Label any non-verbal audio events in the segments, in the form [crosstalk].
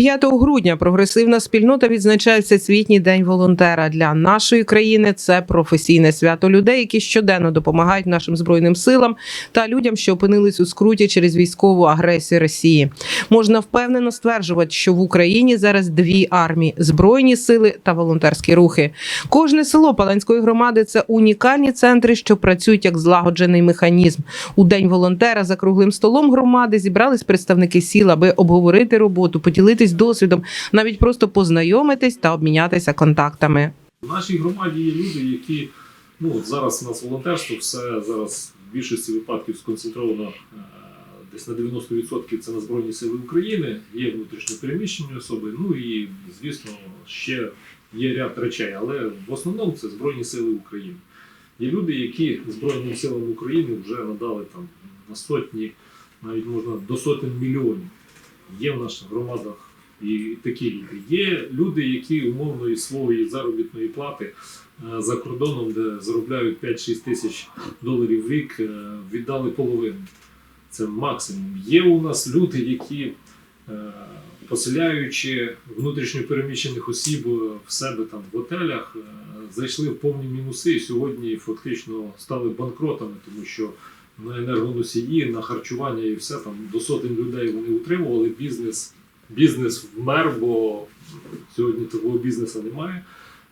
5 грудня прогресивна спільнота відзначає Всесвітній день волонтера. Для нашої країни це професійне свято людей, які щоденно допомагають нашим збройним силам та людям, що опинились у скруті через військову агресію Росії. Можна впевнено стверджувати, що в Україні зараз дві армії збройні сили та волонтерські рухи. Кожне село Паланської громади це унікальні центри, що працюють як злагоджений механізм. У день волонтера за круглим столом громади зібрались представники сіл, аби обговорити роботу, поділитись досвідом, навіть просто познайомитись та обмінятися контактами. В нашій громаді є люди, які ну от зараз у нас волонтерство, все зараз в більшості випадків сконцентровано е, десь на 90% це на Збройні Сили України, є внутрішньо переміщені особи, ну і звісно ще є ряд речей, але в основному це Збройні Сили України. Є люди, які Збройним силам України вже надали там на сотні, навіть можна до сотень мільйонів. Є в наших громадах і такі люди. Є люди, які умовно із своєї заробітної плати е, за кордоном, де заробляють 5-6 тисяч доларів в рік, е, віддали половину. Це максимум. Є у нас люди, які, е, поселяючи внутрішньо переміщених осіб в себе там в готелях, зайшли в повні мінуси і сьогодні фактично стали банкротами, тому що на енергоносії, на харчування і все там до сотень людей вони утримували бізнес. Бізнес вмер, бо сьогодні такого бізнесу немає.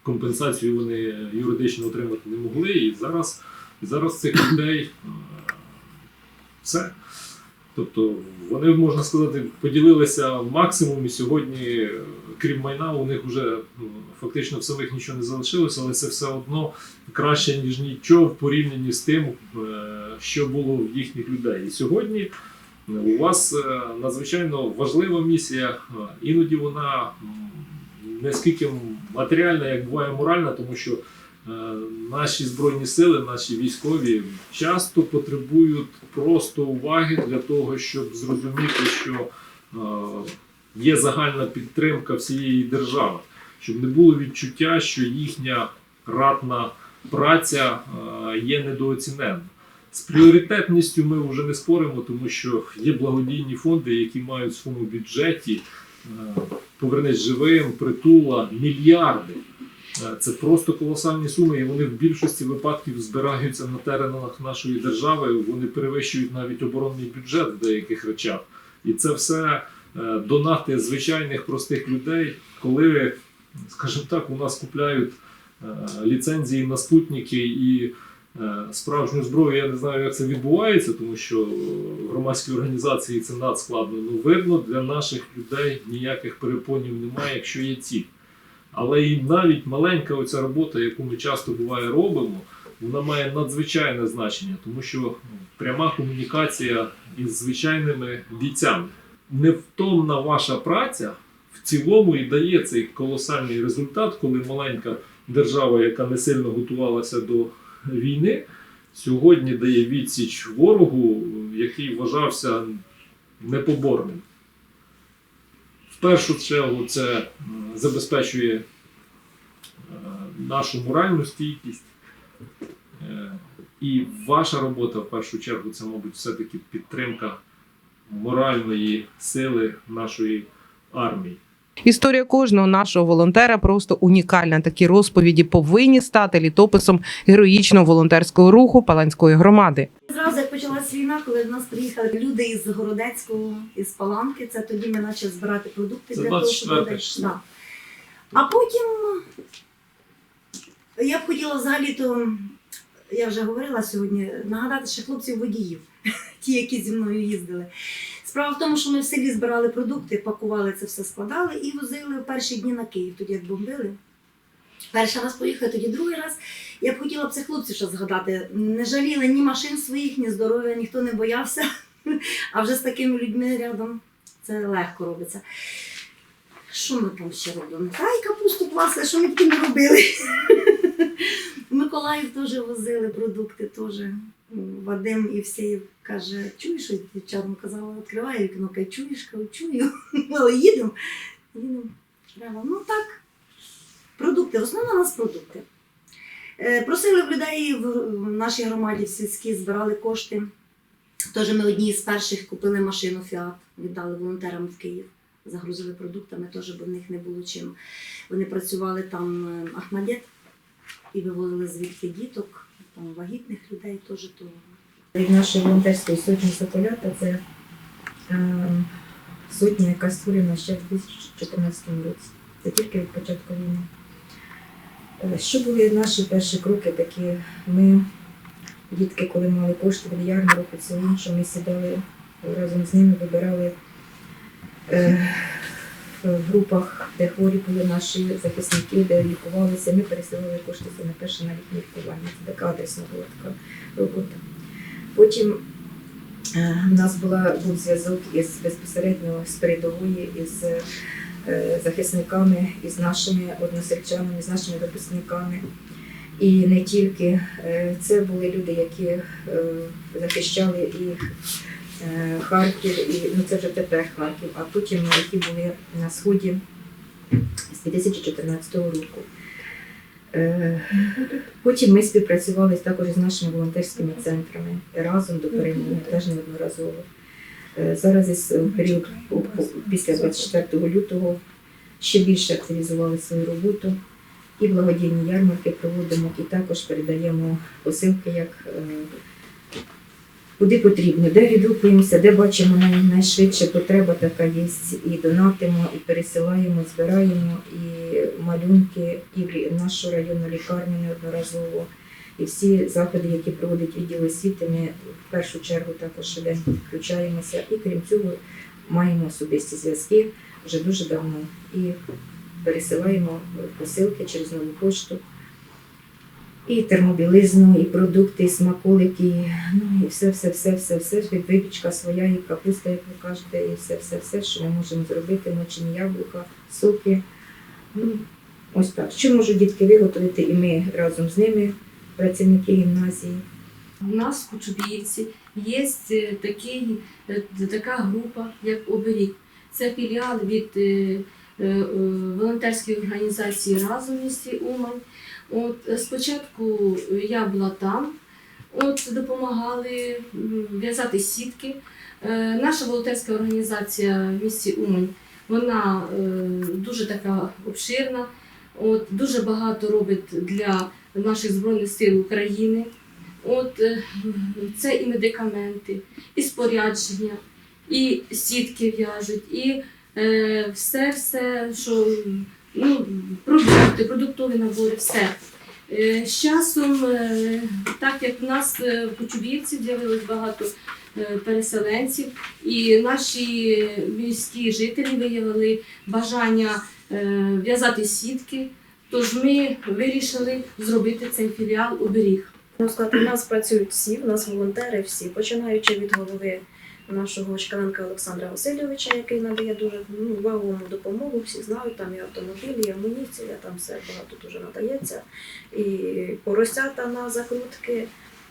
Компенсацію вони юридично отримати не могли. І зараз, і зараз цих людей е, все. Тобто вони, можна сказати, поділилися максимум, і сьогодні, е, крім майна, у них вже ну, фактично в самих нічого не залишилося, але це все одно краще, ніж нічого в порівнянні з тим, е, що було в їхніх людей. І сьогодні у вас е, надзвичайно важлива місія. Іноді вона не скільки матеріальна, як буває моральна, тому що е, наші збройні сили, наші військові часто потребують просто уваги для того, щоб зрозуміти, що е, є загальна підтримка всієї держави, щоб не було відчуття, що їхня ратна праця є недооцінена. З пріоритетністю ми вже не споримо, тому що є благодійні фонди, які мають в своєму бюджеті е, повернись живим, притула, мільярди. Е, Це просто колосальні суми, і вони в більшості випадків збираються на теренах нашої держави. Вони перевищують навіть оборонний бюджет в деяких речах. І це все е, донати звичайних простих людей, коли, скажімо так, у нас купляють ліцензії на спутники і справжню зброю. Я не знаю, як це відбувається, тому що в громадській організації це надскладно. Ну, видно, для наших людей ніяких перепонів немає, якщо є ціль. Але і навіть маленька оця робота, яку ми часто буває робимо, вона має надзвичайне значення, тому що ну, пряма комунікація із звичайними бійцями. Невтомна ваша праця в цілому і дає цей колосальний результат, коли маленька держава, яка не сильно готувалася до війни, сьогодні дає відсіч ворогу, який вважався непоборним. В першу чергу це забезпечує е, нашу моральну стійкість. Е, І ваша робота в першу чергу це, мабуть, все-таки підтримка моральної сили нашої армії. Історія кожного нашого волонтера просто унікальна. Такі розповіді повинні стати літописом героїчного волонтерського руху Паланської громади. Зразу як почалась війна, коли до нас приїхали люди із Городецького, із Паланки, це тоді ми почали збирати продукти Це для того, щоб 24 людей- Да. А потім я б хотіла взагалі то, я вже говорила сьогодні, нагадати ще хлопців водіїв, [laughs] ті, які зі мною їздили. Справа в тому, що ми в селі збирали продукти, пакували це все, складали і возили перші дні на Київ, тоді як бомбили. Перший раз поїхали, тоді другий раз. Я б хотіла б цих хлопців ще згадати. Не жаліли ні машин своїх, ні здоров'я, ніхто не боявся. [laughs] А вже з такими людьми рядом це легко робиться. Що ми там ще робимо? Та й капусту класли, що ми тим не робили. [laughs] Миколаїв теж возили продукти, теж. Вадим всі каже, чуєш, дівчатам казала, відкриває вікно, каже, чуєш, кажу, чую. [laughs] Але їдемо. Їдемо. Ну так. Продукти, в основному у нас продукти. Е, Просили в людей в нашій громаді в сільській, збирали кошти. Тож ми одні з перших купили машину Фіат, віддали волонтерам в Київ. загрузили продуктами, теж, бо в них не було чим. Вони працювали там е, Ахмадет і вивозили звідти діток, вагітних людей теж то. Від нашої волонтерської сотні Соколята це е, сотня, яка створена ще в 2014 році. Це тільки від початку війни. Е, Що були наші перші кроки такі? Ми, дітки, коли мали кошти від ярмарку, це інше, ми сідали разом з ними, вибирали е, в групах, де хворі були наші захисники, де лікувалися. Ми пересилали кошти саме перше на їхнє лікування. Це така адресна була така робота. Потім е, в нас була, був зв'язок із безпосередньо з передової, із е, захисниками, із нашими односельчанами, з нашими випускниками. І не тільки Е, це були люди, які е, захищали е, Харків, і ну це вже тепер Харків, а потім які були на сході з 2014 року. Е, Потім ми співпрацювали також з нашими волонтерськими центрами разом до перемоги, теж неодноразово. Е, Зараз е, період після 24 лютого ще більше активізували свою роботу. І благодійні ярмарки проводимо, і також передаємо посилки, як е, куди потрібно, де відгукуємося, де бачимо найшвидше потреба така є, і донатимо, і пересилаємо, збираємо і малюнки, і в нашу районну лікарню неодноразово. І всі заходи, які проводить відділ освіти, ми в першу чергу також швиденько включаємося. І крім цього, маємо особисті зв'язки вже дуже давно. І пересилаємо посилки через нову пошту. І термобілизну, і продукти, і смаколики, ну і все, все, все, все, все, випічка своя, і капуста, як ви кажете, і все, все, все, що ми можемо зробити, мочені яблука, соки. Ну, ось так. Що можуть дітки виготовити, і ми разом з ними, працівники гімназії. У нас в Кучубіївці є е, такий, е, така група, як Оберіг. Це філіал від е, волонтерської організації разом місті Умань. От е, спочатку я була там, от допомагали в'язати сітки. Е, Наша волонтерська організація в місті Умань, вона е, дуже така обширна. От, дуже багато робить для наших Збройних сил України. От це і медикаменти, і спорядження, і сітки в'яжуть, і все, все, що ну, продукти, продуктові набори, все. Е, з часом, е, так як в нас е, в Кочубівці з'явилось багато переселенців, і наші міські жителі виявили бажання в'язати сітки, тож ми вирішили зробити цей філіал оберіг. Можна сказати, у нас працюють всі, у нас волонтери всі, починаючи від голови нашого Шкаленка Олександра Васильовича, який надає дуже ну, вагому допомогу. Всі знають, там і автомобілі, і амуніція, там все багато дуже надається. І поросята на закрутки.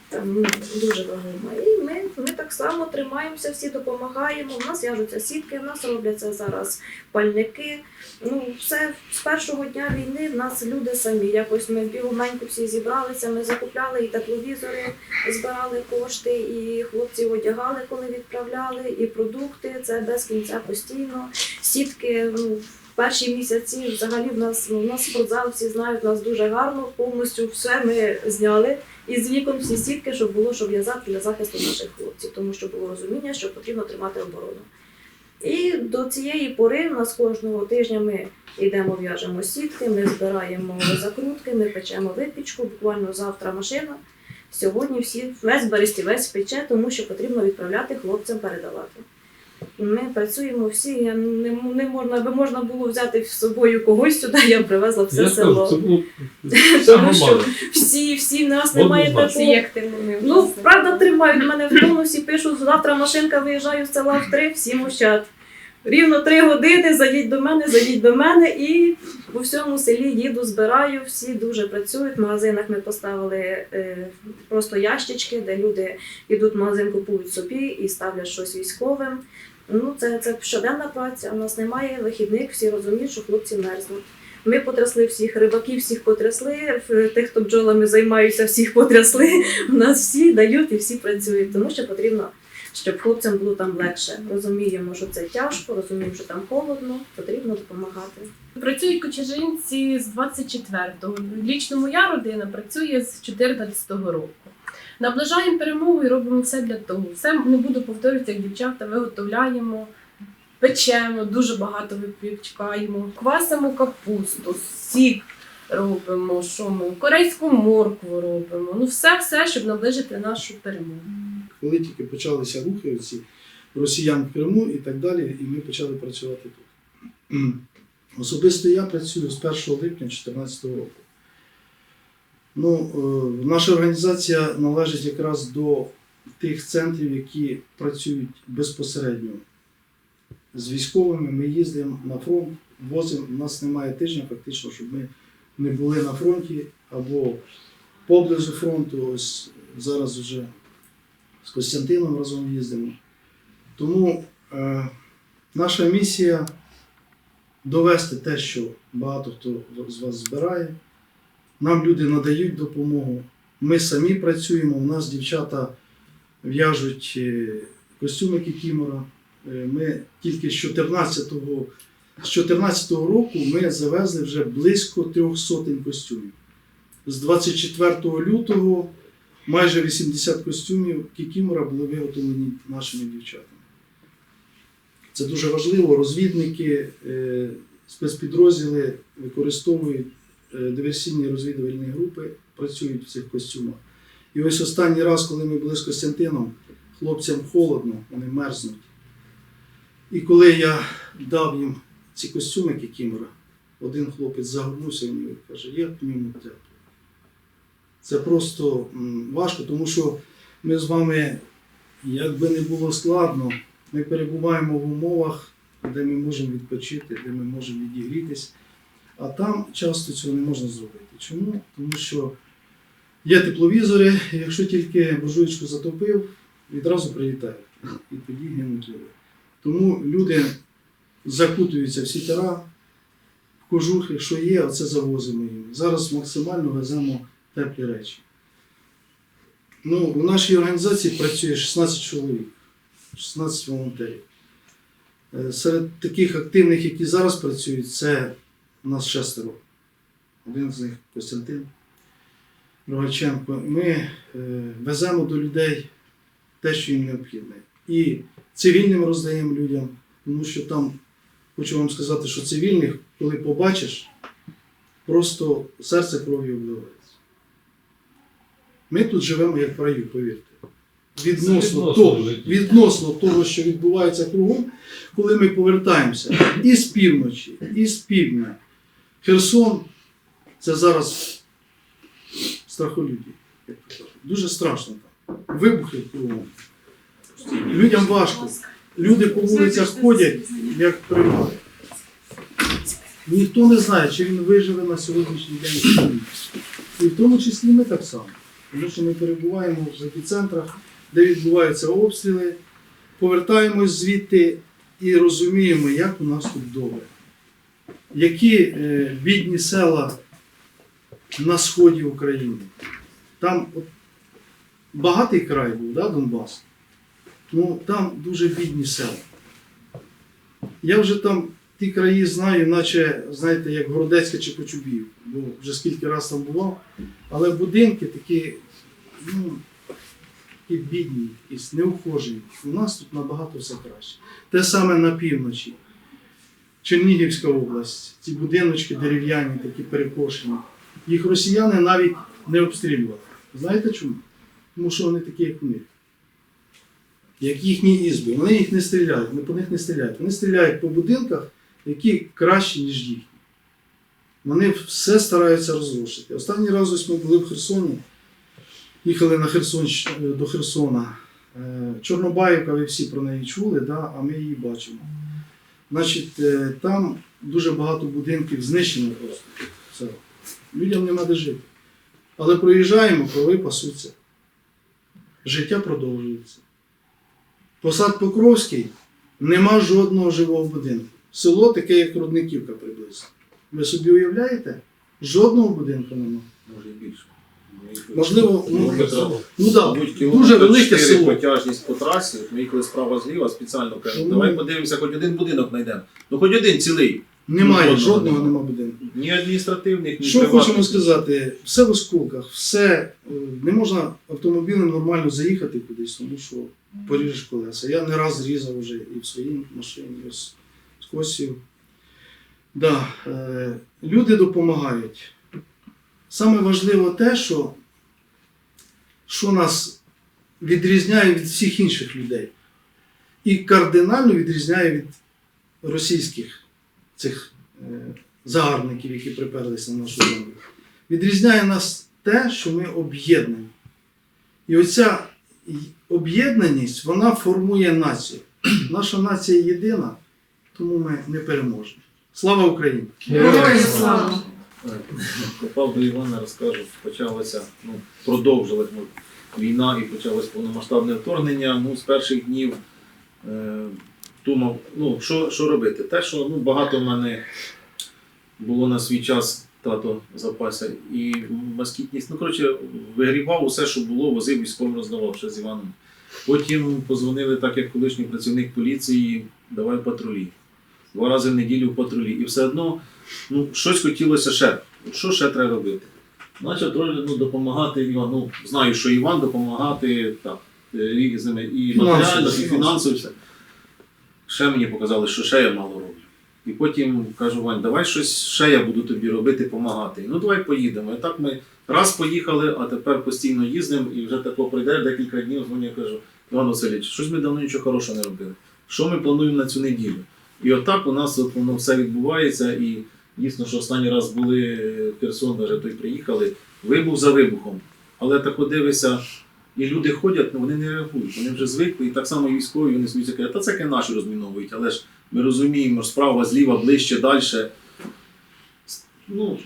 Там дуже вагомо. І ми, ми так само тримаємося, всі допомагаємо. У нас в'яжуться сітки, в нас робляться зараз пальники. Ну, все з першого дня війни в нас люди самі. Якось ми бігоменько всі зібралися, ми закупляли і тепловізори, збирали кошти, і хлопців одягали, коли відправляли, і продукти. Це без кінця постійно. Сітки ну, перші місяці взагалі в нас в нас спортзал, всі знають, в нас дуже гарно, повністю все ми зняли. І з вікон всі сітки, щоб було, щоб в'язати для захисту наших хлопців, тому що було розуміння, що потрібно тримати оборону. І до цієї пори в нас кожного тижня ми йдемо, в'яжемо сітки, ми збираємо закрутки, ми печемо випічку. Буквально завтра машина. Сьогодні всі весь берестівець пече, тому що потрібно відправляти хлопцям передавати. Ми працюємо всі. Я не, не можна, аби можна було взяти з собою когось сюди, я привезла все Я село. скажу, це було [laughs] вся Тому що всі, всі в нас немає такого. Ну, правда, тримають мене в тонусі, пишуть, завтра машинка виїжджає з села в три, всі мовчать. Рівно три години, зайдіть до мене, зайдіть до мене і по всьому селі їду, збираю, всі дуже працюють. В магазинах ми поставили е, просто ящички, де люди йдуть в магазин, купують собі і ставлять щось військовим. Ну, це, це щоденна праця, у нас немає вихідних, всі розуміють, що хлопці мерзнуть. Ми потрясли всіх рибаків, всіх потрясли, тих, хто бджолами займаються, всіх потрясли. У нас всі дають і всі працюють, тому що потрібно щоб хлопцям було там легше. Розуміємо, що це тяжко, розуміємо, що там холодно, потрібно допомагати. Працюють кочежинці з 24-го. Лічно моя родина працює з 14-го року. Наближаємо перемогу і робимо все для того. Все не буду повторювати, як дівчата, виготовляємо, печемо, дуже багато випікаємо, квасимо капусту, сік робимо, що ми, корейську моркву робимо. Ну, все-все, щоб наближити нашу перемогу. Коли тільки почалися рухи росіян в Криму і так далі, і ми почали працювати тут. [clears throat] Особисто я працюю з 1 липня 2014 року. Ну, е, наша організація належить якраз до тих центрів, які працюють безпосередньо з військовими. Ми їздимо на фронт, возимо. У нас немає тижня, фактично, щоб ми не були на фронті або поблизу фронту. Ось зараз вже з Костянтином разом їздимо. Тому е, наша місія довести те, що багато хто з вас збирає. Нам люди надають допомогу. Ми самі працюємо. У нас дівчата в'яжуть е, костюми Кікімора. Е, Ми тільки з 14-го з 14 року ми завезли вже близько трьох сотень костюмів. З 24 лютого майже 80 костюмів Кікімора були виготовлені нашими дівчатами. Це дуже важливо. Розвідники, е, спецпідрозділи використовують е, диверсійні розвідувальні групи, працюють в цих костюмах. І ось останній раз, коли ми були з Костянтином, хлопцям холодно, вони мерзнуть. І коли я дав їм ці костюми Кікімора, один хлопець загорнувся і каже, як в ньому тепло. Це просто важко, тому що ми з вами, як би не було складно, ми перебуваємо в умовах, де ми можемо відпочити, де ми можемо відігрітись. А там часто цього не можна зробити. Чому? Тому що є тепловізори, якщо тільки буржуєчку затопив, відразу прилітає. І тоді гинуть люди. Тому люди закутуються в сітера, в кожухи, що є, оце завозимо їм. Зараз максимально веземо теплі речі. Ну, у нашій організації працює 16 чоловік, 16 волонтерів. Е, Серед таких активних, які зараз працюють, це у нас шестеро. Один з них Костянтин Рогаченко. Ми е, веземо до людей те, що їм необхідне. І цивільним роздаємо людям, тому що там, хочу вам сказати, що цивільних, коли побачиш, просто серце кров'ю обливається. Ми тут живемо як в раю, повірте. Відносно, того, відносно того, що відбувається кругом, коли ми повертаємося і з півночі, і з півдня. Херсон це зараз страхолюді. Дуже страшно там. Вибухи кругом. Людям важко. Люди по вулицях ходять, як примари. Ніхто не знає, чи він виживе на сьогоднішній день. І в тому числі ми так само. Тому що ми перебуваємо в епіцентрах, де відбуваються обстріли, повертаємось звідти і розуміємо, як у нас тут добре. Які е, бідні села на сході України. Там от, багатий край був, да, Донбас? Ну, там дуже бідні села. Я вже там ті краї знаю, наче, знаєте, як Городецька чи Кочубів, бо вже скільки раз там бував. Але будинки такі, ну, такі бідні, якісь неухожені. У нас тут набагато все краще. Те саме на півночі. Чернігівська область, ці будиночки дерев'яні, такі перекошені. Їх росіяни навіть не обстрілювали. Знаєте чому? Тому що вони такі, як них. Як їхні ізби. Вони їх не стріляють, вони по них не стріляють. Вони стріляють по будинках, які кращі, ніж їхні. Вони все стараються розрушити. Останній раз ось ми були в Херсоні, їхали на Херсон, до Херсона. Е, Чорнобаївка, ви всі про неї чули, да? а ми її бачимо. Значить, е, там дуже багато будинків знищено просто. Все. Людям нема де жити. Але проїжджаємо, коли пасуться. Життя продовжується. Посад Покровський нема жодного живого будинку. Село таке, як Рудниківка приблизно. Ви собі уявляєте? Жодного будинку нема. Може і більше. Можливо, ну, ну да, дуже велике село. потяжність по трасі. Ми їхали справа зліва, спеціально Ну, давай подивимося, хоч один будинок знайдемо. Ну хоч один цілий. Немає, Жодного жодного нема. будинку. Ні адміністративних, ні Що приватних. хочемо сказати, все в осколках, все е, не можна автомобілем нормально заїхати кудись, тому що поріжеш колеса. Я не раз різав вже і в своїй машині, і з, з. Да, е, люди допомагають. Саме важливо те, що, що нас відрізняє від всіх інших людей. І кардинально відрізняє від російських цих е, загарбників, які приперлися на нашу землю. Відрізняє нас те, що ми об'єднані. І оця об'єднаність, вона формує націю. [clears throat] Наша нація єдина, тому ми не переможемо. Слава Україні! Героям слава! Попав до Івана, розкажу, почалася, ну, продовжилась ну, війна і почалось повномасштабне вторгнення. Ну, з перших днів е, думав, ну, що, що робити? Те, що ну, багато в мене було на свій час тато запаса і москітність. Ну, коротше, вигрібав усе, що було, возив військовим роздавав ще з Іваном. Потім позвонили, так як колишній працівник поліції, давай патрулі. Два рази в неділю в патрулі. І все одно ну, щось хотілося ще. Що ще треба робити? Почав трохи ну, допомагати Івану. Ну, знаю, що Іван допомагати так, е, різними і матеріально, і фінансово. Все. Ще мені показали, що ще я мало роблю. І потім кажу, Вань, давай щось ще я буду тобі робити, допомагати. Ну давай поїдемо. І так ми раз поїхали, а тепер постійно їздимо, і вже тако пройде декілька днів, дзвоню, я кажу, Іван Васильович, щось ми давно нічого хорошого не робили. Що ми плануємо на цю неділю? І отак у нас от воно все відбувається. І дійсно, що останній раз були Херсон, вже той приїхали, вибух за вибухом. Але так от дивишся, і люди ходять, ну вони не реагують, вони вже звикли, і так само військові, вони сміються, кажуть, та це наші розміновують, але ж ми розуміємо, що справа, зліва, ближче, далі. Ну,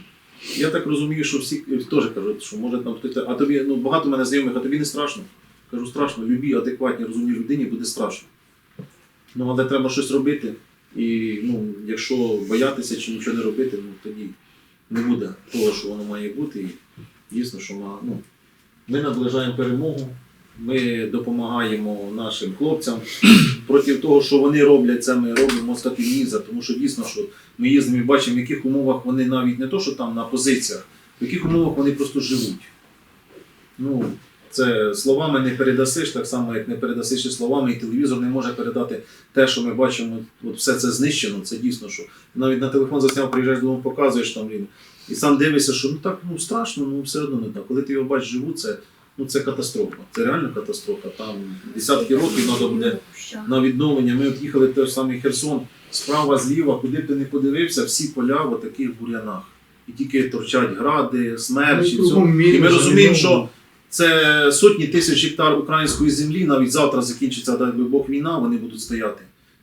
я так розумію, що всі теж кажуть, що може там хтось, а тобі, ну багато мене знайомих, а тобі не страшно. Кажу, страшно, любій адекватній, розумній людині буде страшно. Ну, але треба щось робити. І ну, якщо боятися чи нічого не робити, ну тоді не буде того, що воно має бути. І дійсно, що ма- ну, ми наближаємо перемогу, ми допомагаємо нашим хлопцям. [clears throat] Проти того, що вони роблять, це ми робимо статиніза, тому що дійсно, що ми їздимо і бачимо, в яких умовах вони навіть не то, що там на позиціях, в яких умовах вони просто живуть. Ну, це словами не передасиш, так само, як не передасиш і словами, і телевізор не може передати те, що ми бачимо, от все це знищено, це дійсно, що навіть на телефон засняв, приїжджаєш додому, показуєш там він. І сам дивишся, що ну так ну страшно, ну все одно не так. Коли ти його бачиш живу, це, ну, це катастрофа. Це реально катастрофа. Там десятки років треба буде на відновлення. Ми от їхали той самий Херсон, справа, зліва, куди б ти не подивився, всі поля в таких бур'янах. І тільки торчать гради, смерчі. Ну, все. І ми розуміємо, що заміновано. Це сотні тисяч гектар української землі, навіть завтра закінчиться, дай Бог, війна, вони будуть стояти.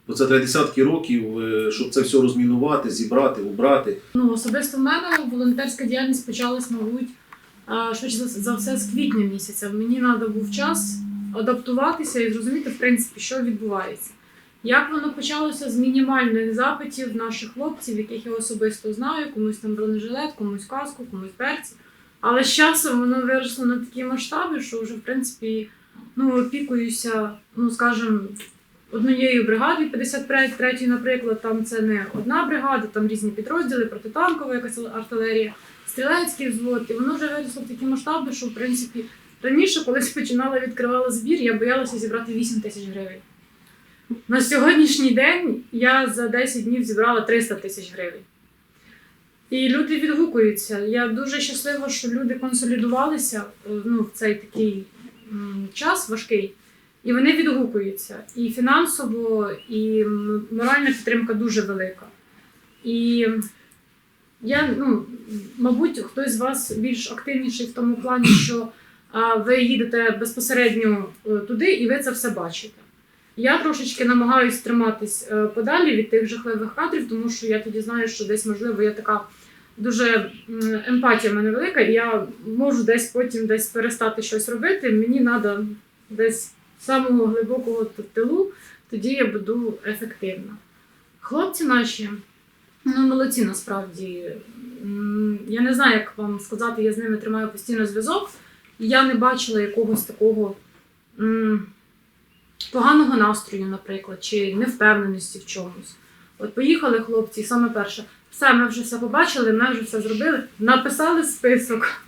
Бо це треба десятки років, е, щоб це все розмінувати, зібрати, убрати. Ну, особисто в мене волонтерська діяльність почалась, мабуть, швидше за- все з квітня місяця. Мені треба був час адаптуватися і зрозуміти, в принципі, що відбувається. Як воно почалося з мінімальних запитів наших хлопців, яких я особисто знаю, комусь там бронежилет, комусь каску, комусь берці. Але з часом воно виросло на такі масштаби, що вже в принципі ну, опікуюся, ну скажімо, однією бригадою 53 наприклад, там це не одна бригада, там різні підрозділи, протитанкова якась артилерія, стрілецький взвод, і воно вже виросло в такі масштаби, що в принципі раніше, колись починала відкривала збір, я боялася зібрати 8 тисяч гривень. На сьогоднішній день я за 10 днів зібрала 300 тисяч гривень. І люди відгукуються. Я дуже щаслива, що люди консолідувалися е, ну, в цей такий час важкий. І вони відгукуються. І фінансово, і моральна підтримка дуже велика. І я, ну, мабуть, хтось з вас більш активніший в тому плані, що ви їдете безпосередньо е, туди і ви це все бачите. Я трошечки намагаюся триматись е, подалі від тих жахливих кадрів, тому що я тоді знаю, що десь, можливо, я така дуже емпатія в мене велика, і я можу десь потім десь перестати щось робити. Мені треба десь самого глибокого тилу, тоді я буду ефективна. Хлопці наші, ну молодці насправді. я не знаю, як вам сказати, я з ними тримаю постійно зв'язок. Я не бачила якогось такого м, поганого настрою, наприклад, чи невпевненості в чомусь. От поїхали хлопці, саме перше, все, ми вже все побачили, ми вже все зробили, написали список,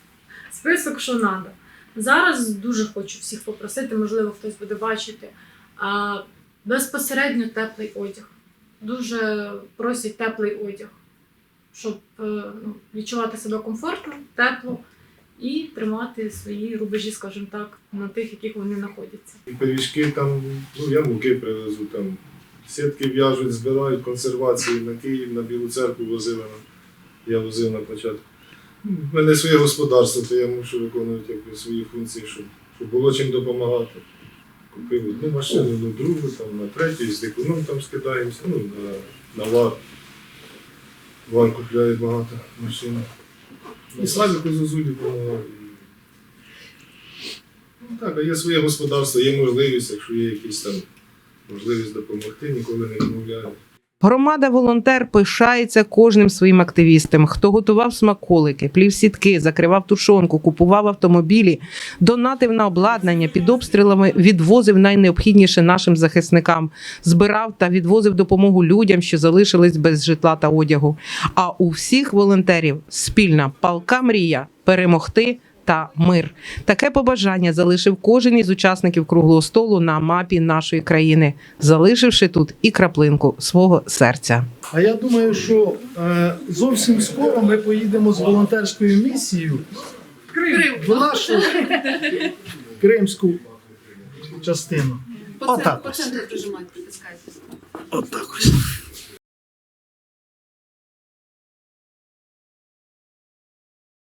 список, що треба. Зараз дуже хочу всіх попросити, можливо, хтось буде бачити. А, безпосередньо теплий одяг. Дуже просять теплий одяг, щоб е, ну, відчувати себе комфортно, тепло і тримати свої рубежі, скажімо так, на тих, яких вони знаходяться. Пиріжки там, ну я муки привезу, там сітки в'яжуть, збирають консервації на Київ, на Білу церкву возили. Я возив на початку. В мене своє господарство, то я мушу виконувати свої функції, щоб, щоб було чим допомагати. Купив одну машину, ну другу, там, на третю, з дикуном там скидаємося, ну, на, на вар. Вар купляє багато машин. І Славіку Зозулі допомагав. Ну так, а є своє господарство, є можливість, якщо є якісь там можливість допомогти, ніколи не відмовляю. Громада волонтер пишається кожним своїм активістом, хто готував смаколики, плів сітки, закривав тушонку, купував автомобілі, донатив на обладнання, під обстрілами відвозив найнеобхідніше нашим захисникам, збирав та відвозив допомогу людям, що залишились без житла та одягу. А у всіх волонтерів спільна палка мрія перемогти. Та мир таке побажання залишив кожен із учасників круглого столу на мапі нашої країни, залишивши тут і краплинку свого серця. А я думаю, що е, зовсім скоро ми поїдемо з волонтерською місією в нашу кримську частину. Отак ось. прижимати, притискайте. Отак ось.